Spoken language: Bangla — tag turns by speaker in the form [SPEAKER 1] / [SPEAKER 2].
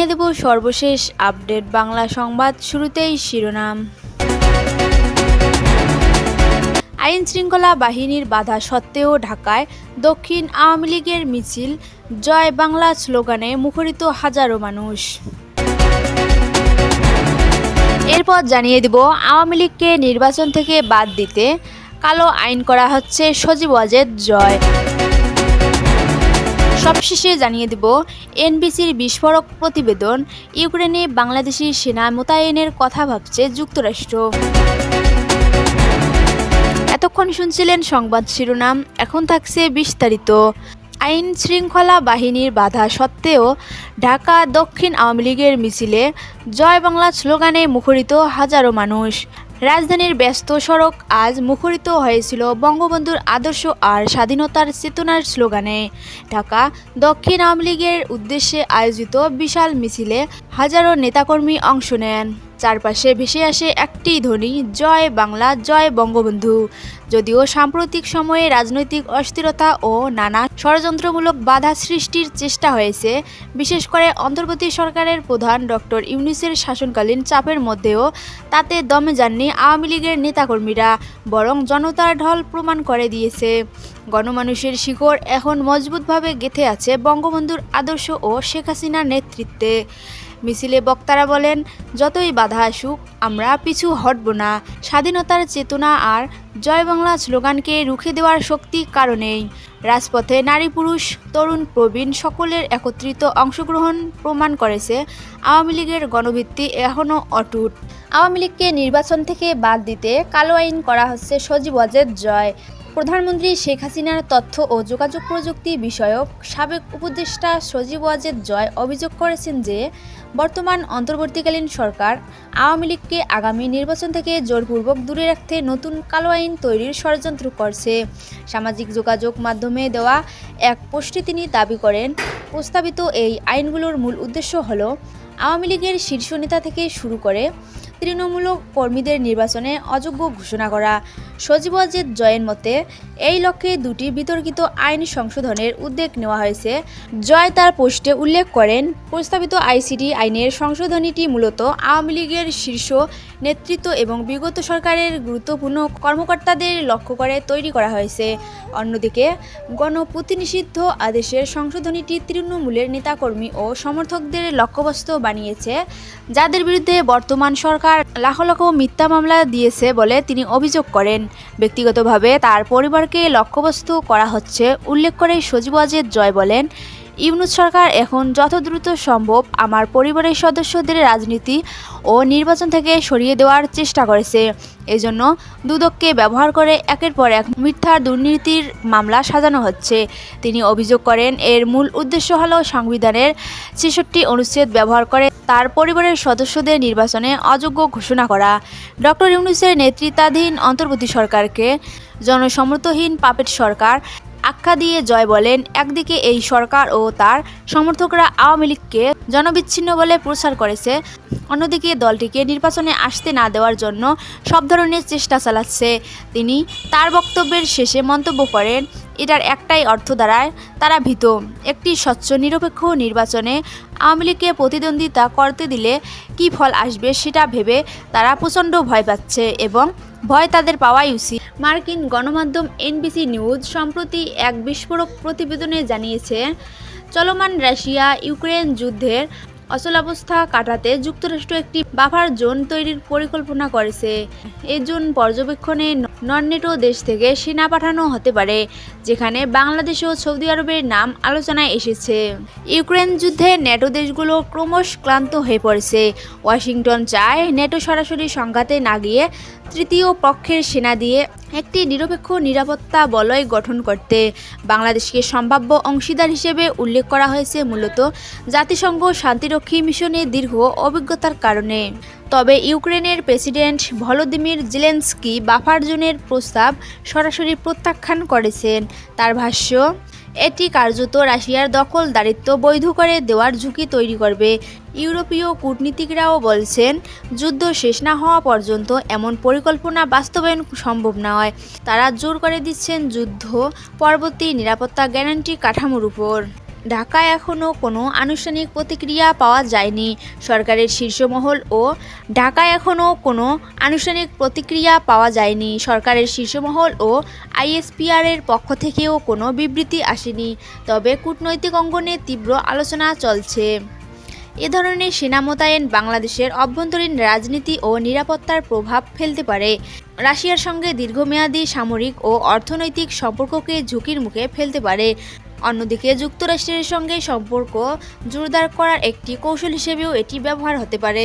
[SPEAKER 1] জানিয়ে দেব সর্বশেষ আপডেট বাংলা সংবাদ শুরুতেই শিরোনাম। আইন শৃঙ্খলা বাহিনীর বাধা সত্ত্বেও ঢাকায় দক্ষিণ আওয়ামী লীগের মিছিল, জয় বাংলা স্লোগানে মুখরিত হাজারো মানুষ। এরপর জানিয়ে দেব আওয়ামী লীগকে নির্বাচন থেকে বাদ দিতে কালো আইন করা হচ্ছে সজীব ওয়াজেদ জয়। সবশেষে জানিয়ে দেব, এনবিসির বিস্ফোরক প্রতিবেদন, ইউক্রেনে বাংলাদেশি সেনা মোতায়েনের কথা ভাবছে যুক্তরাষ্ট্র। এতক্ষণ শুনছিলেন সংবাদ শিরোনাম, এখন থাকছে বিস্তারিত। আইন শৃঙ্খলা বাহিনীর বাধা সত্ত্বেও ঢাকা দক্ষিণ আওয়ামী লীগের মিছিলে জয় বাংলা স্লোগানে মুখরিত হাজারো মানুষ। রাজধানীর ব্যস্ত সড়ক আজ মুখরিত হয়েছিল বঙ্গবন্ধুর আদর্শ আর স্বাধীনতার চেতনার স্লোগানে। ঢাকা দক্ষিণ আওয়ামী লীগের উদ্দেশ্যে আয়োজিত বিশাল মিছিলে হাজারো নেতাকর্মী অংশ নেন। চারপাশে ভেসে আসে একটি ধ্বনি, জয় বাংলা, জয় বঙ্গবন্ধু। যদিও সাম্প্রতিক সময়ে রাজনৈতিক অস্থিরতা ও নানা ষড়যন্ত্রমূলক বাধা সৃষ্টির চেষ্টা হয়েছে, বিশেষ করে অন্তর্বর্তী সরকারের প্রধান ডক্টর ইউনিসের শাসনকালীন চাপের মধ্যেও তাতে দমে যাননি আওয়ামী লীগের নেতাকর্মীরা, বরং জনতার ঢল প্রমাণ করে দিয়েছে। গণমানুষের শিকড় এখন মজবুতভাবে গেঁথে আছে বঙ্গবন্ধুর আদর্শ ও শেখ হাসিনার নেতৃত্বে। মিছিলে বক্তারা বলেন, যতই বাধা আসুক, আমরা পিছু হটব না। স্বাধীনতার চেতনা আর জয় বাংলা স্লোগানকে রুখে দেওয়ার শক্তি কারণেই রাজপথে নারী পুরুষ, তরুণ, প্রবীণ সকলের একত্রিত অংশগ্রহণ প্রমাণ করেছে। আওয়ামী লীগের গণভিত্তি এখনও অটুট। আওয়ামী লীগকে নির্বাচন থেকে বাদ দিতে কালো আইন করা হচ্ছে সজীব ওয়াজেদ জয়। প্রধানমন্ত্রী শেখ হাসিনার তথ্য ও যোগাযোগ প্রযুক্তি বিষয়ক সাবেক উপদেষ্টা সজীব ওয়াজেদ জয় অভিযোগ করেছেন যে, বর্তমান অন্তর্বর্তীকালীন সরকার আওয়ামী লীগকে আগামী নির্বাচন থেকে জোরপূর্বক দূরে রাখতে নতুন কালো আইন তৈরির ষড়যন্ত্র করছে। সামাজিক যোগাযোগ মাধ্যমে দেওয়া এক পোস্টে তিনি দাবি করেন, প্রস্তাবিত এই আইনগুলোর মূল উদ্দেশ্য হল আওয়ামী লীগের শীর্ষ নেতা থেকে শুরু করে তৃণমূল কর্মীদের নির্বাচনে অযোগ্য ঘোষণা করা। সজীব ওয়াজেদ জয়ের মতে, এই লক্ষ্যে দুটি বিতর্কিত আইন সংশোধনের উদ্যোগ নেওয়া হয়েছে। জয় তার পোস্টে উল্লেখ করেন, প্রস্তাবিত আইসিডি আইনের সংশোধনীটি মূলত আওয়ামী লীগের শীর্ষ নেতৃত্ব এবং বিগত সরকারের গুরুত্বপূর্ণ কর্মকর্তাদের লক্ষ্য করে তৈরি করা হয়েছে। অন্যদিকে, গণপ্রতিনিষিদ্ধ আদেশের সংশোধনীটি তৃণমূলের নেতাকর্মী ও সমর্থকদের লক্ষ্যবস্তু বানিয়েছে, যাদের বিরুদ্ধে বর্তমান সরকার লাখ লাখ মিথ্যা মামলা দিয়েছে বলে তিনি অভিযোগ করেন। ব্যক্তিগতভাবে তার পরিবারকে লক্ষ্যবস্তু করা হচ্ছে, উল্লেখ করে সজীব অজেদ জয় বলেন ইউনুস সরকার এখন যত দ্রুত সম্ভব আমার পরিবারের সদস্যদের রাজনীতি ও নির্বাচন থেকে সরিয়ে দেওয়ার চেষ্টা করেছে। এজন্য দুদককে ব্যবহার করে একের পর এক মিথ্যা দুর্নীতির মামলা সাজানো হচ্ছে। তিনি অভিযোগ করেন, এর মূল উদ্দেশ্য হল সংবিধানের ছেষট্টি অনুচ্ছেদ ব্যবহার করে তার পরিবারের সদস্যদের নির্বাচনে অযোগ্য ঘোষণা করা। ডক্টর ইউনুসের নেতৃত্বাধীন অন্তর্বর্তী সরকারকে জনসমর্থহীন পাপেট সরকার আখ্যা দিয়ে জয় বলেন একদিকে এই সরকার ও তার সমর্থকরা আওয়ামী লীগকে জনবিচ্ছিন্ন বলে প্রচার করেছে, অন্যদিকে দলটিকে নির্বাচনে আসতে না দেওয়ার জন্য সব ধরনের চেষ্টা চালাচ্ছে। তিনি তার বক্তব্যের শেষে মন্তব্য করেন, এটার একটাই অর্থ দ্বারায় তারা ভীত। একটি স্বচ্ছ, নিরপেক্ষ নির্বাচনে আওয়ামী লীগকে প্রতিদ্বন্দ্বিতা করতে দিলে কী ফল আসবে সেটা ভেবে তারা প্রচণ্ড ভয় পাচ্ছে এবং ভয় তাদের পাওয়াই উচিত। মার্কিন গণমাধ্যম এনবিসি নিউজ সম্প্রতি এক বিস্ফোরক প্রতিবেদনে জানিয়েছে, চলমান রাশিয়া ইউক্রেন যুদ্ধের অচলাবস্থা কাটাতে যুক্তরাষ্ট্র একটি বাফার জোন তৈরির পরিকল্পনা করেছে। এই জোন পর্যবেক্ষণে নন নেটো দেশ থেকে সেনা পাঠানো হতে পারে, যেখানে বাংলাদেশ ও সৌদি আরবের নাম আলোচনায় এসেছে। ইউক্রেন যুদ্ধে নেটো দেশগুলো ক্রমশ ক্লান্ত হয়ে পড়েছে। ওয়াশিংটন চায় নেটো সরাসরি সংঘাতে না গিয়ে তৃতীয় পক্ষের সেনা দিয়ে একটি নিরপেক্ষ নিরাপত্তা বলয় গঠন করতে। বাংলাদেশকে সম্ভাব্য অংশীদার হিসেবে উল্লেখ করা হয়েছে মূলত জাতিসংঘ শান্তিরক্ষী মিশনে দীর্ঘ অভিজ্ঞতার কারণে। তবে ইউক্রেনের প্রেসিডেন্ট ভলোদিমির জেলেন্সকি বাফার জোনের প্রস্তাব সরাসরি প্রত্যাখ্যান করেছেন। তার ভাষ্য, এটি কার্যত রাশিয়ার দখলদারিত্ব বৈধ করে দেওয়ার ঝুঁকি তৈরি করবে। ইউরোপীয় কূটনীতিকরাও বলছেন, যুদ্ধ শেষ না হওয়া পর্যন্ত এমন পরিকল্পনা বাস্তবায়ন সম্ভব নয়। তারা জোর করে দিচ্ছেন যুদ্ধ, পরবর্তী নিরাপত্তা গ্যারান্টি কাঠামোর উপর। ঢাকায় এখনও কোনো আনুষ্ঠানিক প্রতিক্রিয়া পাওয়া যায়নি। সরকারের শীর্ষমহল ও ঢাকায় এখনও কোনো আনুষ্ঠানিক প্রতিক্রিয়া পাওয়া যায়নি। সরকারের শীর্ষমহল ও আইএসপিআরের পক্ষ থেকেও কোনো বিবৃতি আসেনি। তবে কূটনৈতিক অঙ্গনে তীব্র আলোচনা চলছে। এ ধরনের সেনা মোতায়েন বাংলাদেশের অভ্যন্তরীণ রাজনীতি ও নিরাপত্তার প্রভাব ফেলতে পারে। রাশিয়ার সঙ্গে দীর্ঘমেয়াদী সামরিক ও অর্থনৈতিক সম্পর্ককে ঝুঁকির মুখে ফেলতে পারে। অন্যদিকে যুক্তরাষ্ট্রের সঙ্গে সম্পর্ক জোরদার করার একটি কৌশল হিসেবেও এটি ব্যবহার হতে পারে।